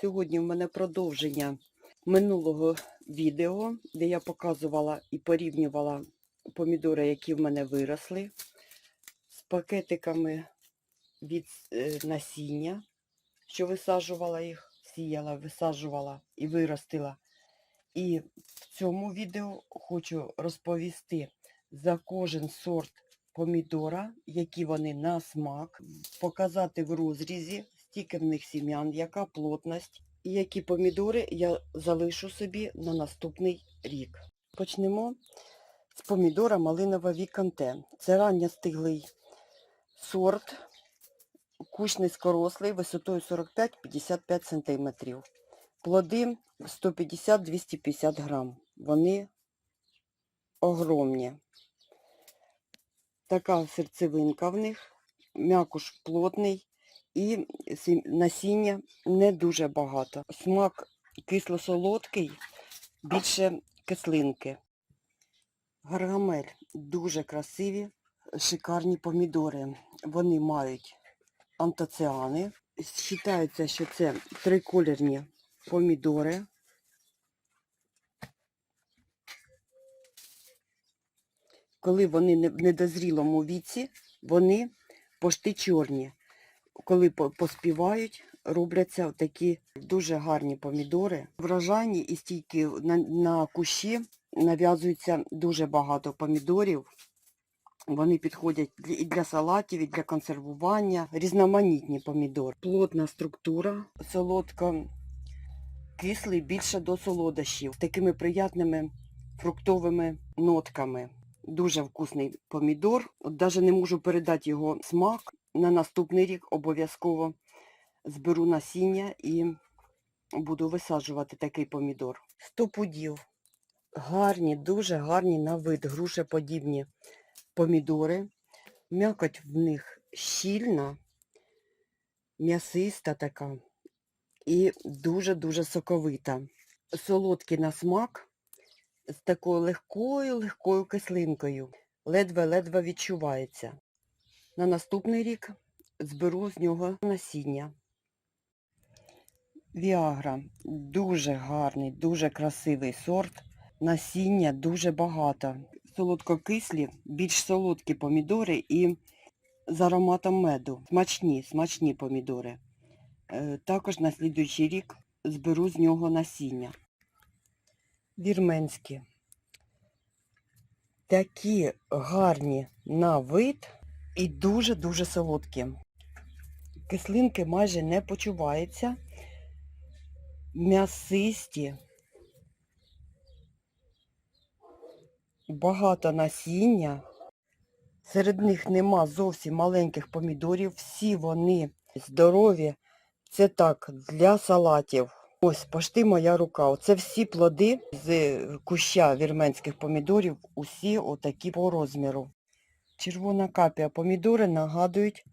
Сьогодні в мене продовження минулого відео, де я показувала і порівнювала помідори, які в мене виросли, з пакетиками від е, насіння, що висаджувала їх, сіяла, висаджувала і виростила. І в цьому відео хочу розповісти за кожен сорт помідора, які вони на смак, показати в розрізі, стільки в них сім'ян, яка плотність і які помідори я залишу собі на наступний рік. Почнемо з помідора малинова віканте. Це ранньостиглий сорт, кущ низькорослий, висотою 45-55 см. Плоди 150-250 грам. Вони огромні. Така серцевинка в них, м'якуш плотний і насіння не дуже багато. Смак кисло-солодкий, більше кислинки. Гаргамель дуже красиві, шикарні помідори. Вони мають антоціани. Вважається, що це триколірні помідори. Коли вони в недозрілому віці, вони пошти чорні. Коли поспівають, робляться такі дуже гарні помідори. Врожайні і стійкі на, на кущі нав'язується дуже багато помідорів. Вони підходять і для салатів, і для консервування. Різноманітні помідори. Плотна структура, солодко кислий, більше до солодощів, такими приятними фруктовими нотками. Дуже вкусний помідор. От навіть не можу передати його смак. На наступний рік обов'язково зберу насіння і буду висаджувати такий помідор. Сто пудів. Гарні, дуже гарні на вид, грушеподібні помідори. М'якоть в них щільна, м'ясиста така і дуже-дуже соковита. Солодкий на смак з такою легкою-легкою кислинкою. Ледве-ледве відчувається. На наступний рік зберу з нього насіння. Віагра дуже гарний, дуже красивий сорт. Насіння дуже багато. Солодкокислі, більш солодкі помідори і з ароматом меду. Смачні, смачні помідори. Е, Також на слідуючий рік зберу з нього насіння. Вірменські. Такі гарні на вид і дуже-дуже солодкі. Кислинки майже не почуваються. М'ясисті. Багато насіння. Серед них нема зовсім маленьких помідорів. Всі вони здорові. Це так, для салатів. Ось, пошти моя рука. Оце всі плоди з куща вірменських помідорів, усі отакі по розміру. Червона капія помідори нагадують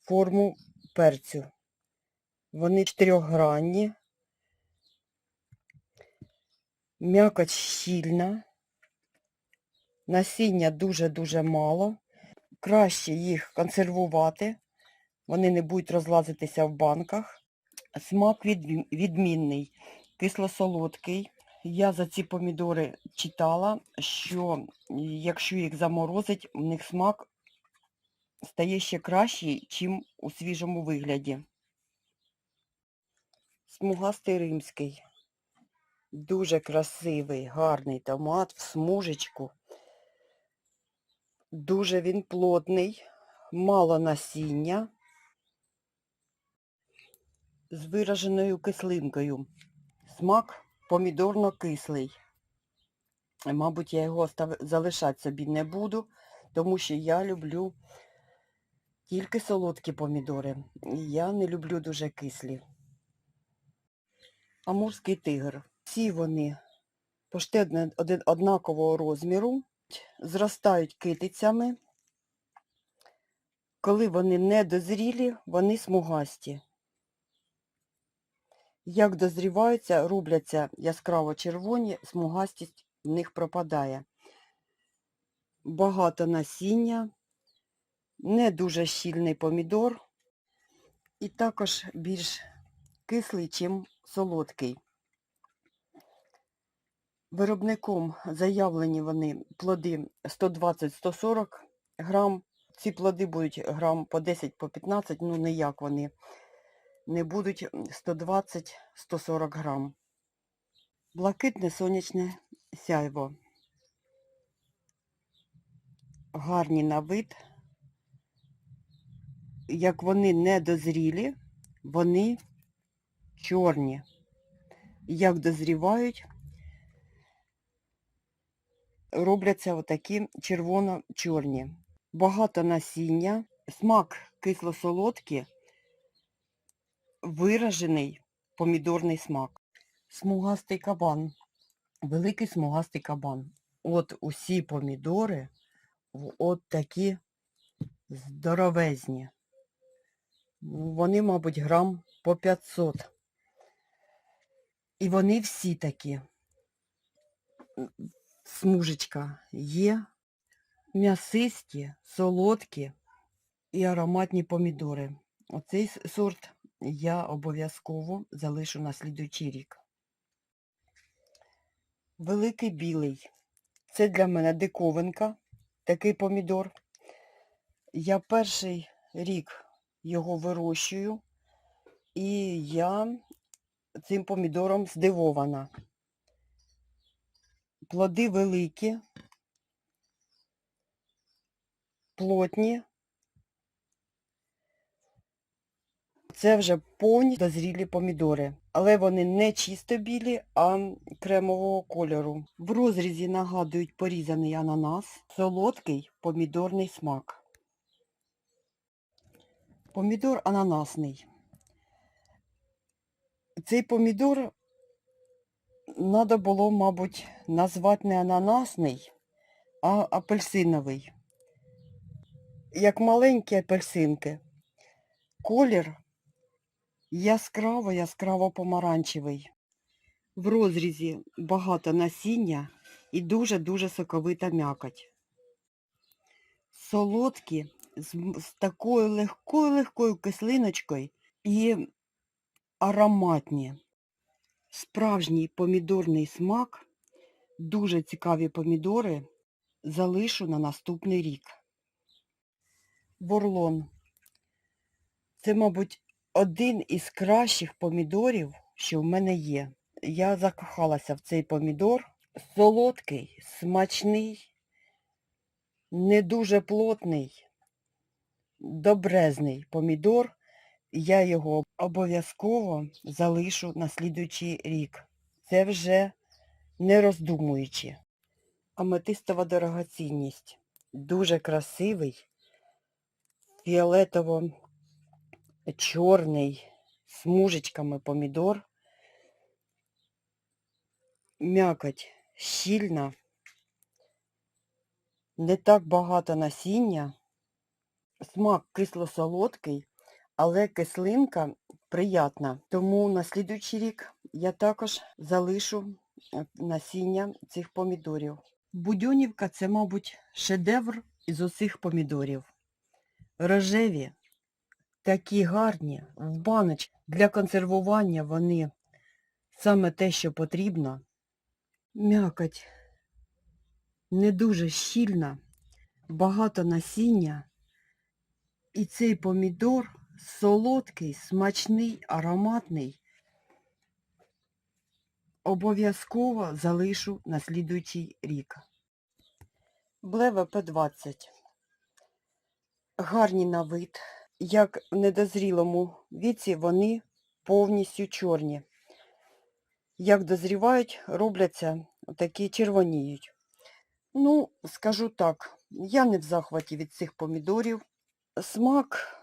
форму перцю. Вони чотирьохгранні. М'якоть щільна. Насіння дуже-дуже мало. Краще їх консервувати. Вони не будуть розлазитися в банках. Смак відмінний, кисло-солодкий. Я за ці помідори читала, що якщо їх заморозить, в них смак стає ще кращий, чим у свіжому вигляді. Смугастий римський. Дуже красивий, гарний томат в смужечку. Дуже він плотний, мало насіння з вираженою кислинкою. Смак помідорно-кислий. Мабуть, я його залишати собі не буду, тому що я люблю тільки солодкі помідори. Я не люблю дуже кислі. Амурський тигр. Всі вони один- однакового розміру, зростають китицями. Коли вони не дозрілі, вони смугасті. Як дозріваються, робляться яскраво червоні, смугастість в них пропадає. Багато насіння, не дуже щільний помідор і також більш кислий, чим солодкий. Виробником заявлені вони плоди 120-140 грам. Ці плоди будуть грам по 10, по 15, ну ніяк вони не будуть 120-140 грам. Блакитне сонячне сяйво. Гарні на вид. Як вони не дозрілі, вони чорні. Як дозрівають, робляться отакі червоно-чорні. Багато насіння, смак кисло-солодкий, виражений помідорний смак. Смугастий кабан. Великий смугастий кабан. От усі помідори от такі здоровезні. Вони, мабуть, грам по 500. І вони всі такі. Смужечка є, м'ясисті, солодкі і ароматні помідори. Оцей сорт я обов'язково залишу на слідуючий рік. Великий білий. Це для мене диковинка, такий помідор. Я перший рік його вирощую, і я цим помідором здивована. Плоди великі, плотні. Це вже повні дозрілі помідори, але вони не чисто білі, а кремового кольору. В розрізі нагадують порізаний ананас, солодкий помідорний смак. Помідор ананасний. Цей помідор треба було, мабуть, назвати не ананасний, а апельсиновий. Як маленькі апельсинки. Колір яскраво-яскраво помаранчевий. В розрізі багато насіння і дуже-дуже соковита м'якоть. Солодкі, з, з такою легкою-легкою кислиночкою і ароматні. Справжній помідорний смак, дуже цікаві помідори залишу на наступний рік. Борлон. Це, мабуть, один із кращих помідорів, що в мене є. Я закохалася в цей помідор. Солодкий, смачний, не дуже плотний, добрезний помідор. Я його обов'язково залишу на слідуючий рік. Це вже не роздумуючи. Аметистова дорогоцінність. Дуже красивий, фіолетово-чорний, смужечками помідор. М'якоть щільна, не так багато насіння, смак кисло-солодкий, але кислинка приятна. Тому на слідуючий рік я також залишу е, насіння цих помідорів. Будьонівка це, мабуть, шедевр із усіх помідорів. Рожеві, такі гарні, в баноч. Для консервування вони саме те, що потрібно. М'якоть не дуже щільна, багато насіння. І цей помідор солодкий, смачний, ароматний. Обов'язково залишу на слідуючий рік. Блева П20. Гарні на вид. Як в недозрілому віці вони повністю чорні. Як дозрівають, робляться такі червоніють. Ну, скажу так, я не в захваті від цих помідорів. Смак,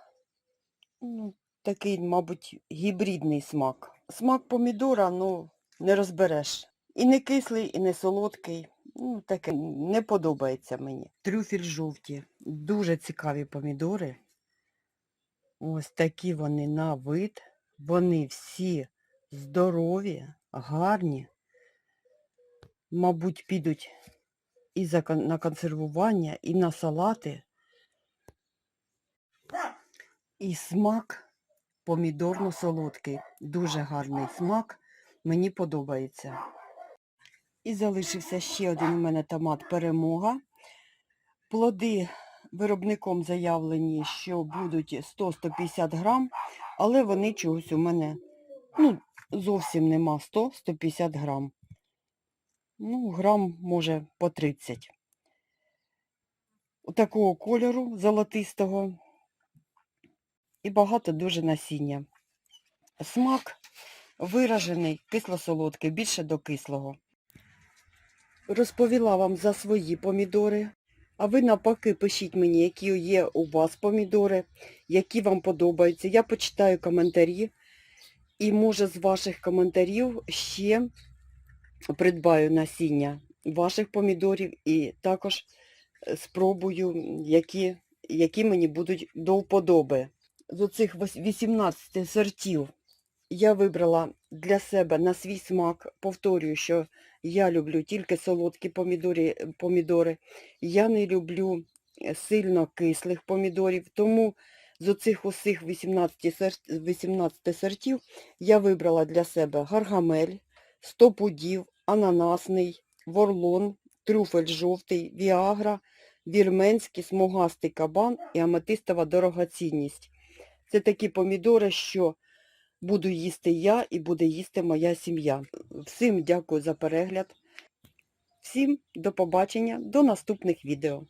ну, такий, мабуть, гібридний смак. Смак помідора, ну, не розбереш. І не кислий, і не солодкий. Ну, таке не подобається мені. Трюфель жовті. Дуже цікаві помідори. Ось такі вони на вид. Вони всі здорові, гарні. Мабуть, підуть і на консервування, і на салати. І смак помідорно-солодкий. Дуже гарний смак. Мені подобається. І залишився ще один у мене томат перемога. Плоди виробником заявлені, що будуть 100-150 грам, але вони чогось у мене ну, зовсім нема 100-150 грам. Ну, грам може по 30. Такого кольору золотистого і багато дуже насіння. Смак виражений, кисло-солодкий, більше до кислого. Розповіла вам за свої помідори. А ви навпаки пишіть мені, які є у вас помідори, які вам подобаються. Я почитаю коментарі і, може, з ваших коментарів ще придбаю насіння ваших помідорів і також е, спробую, які, які мені будуть до вподоби. З оцих 18 сортів я вибрала для себе на свій смак. Повторюю, що я люблю тільки солодкі помідори, помідори. Я не люблю е, сильно кислих помідорів, тому з оцих усіх 18, сор- 18 сортів я вибрала для себе гаргамель, стопудів, ананасний, ворлон, трюфель жовтий, віагра, вірменський, смугастий кабан і аметистова дорогоцінність. Це такі помідори, що буду їсти я і буде їсти моя сім'я. Всім дякую за перегляд. Всім до побачення, до наступних відео.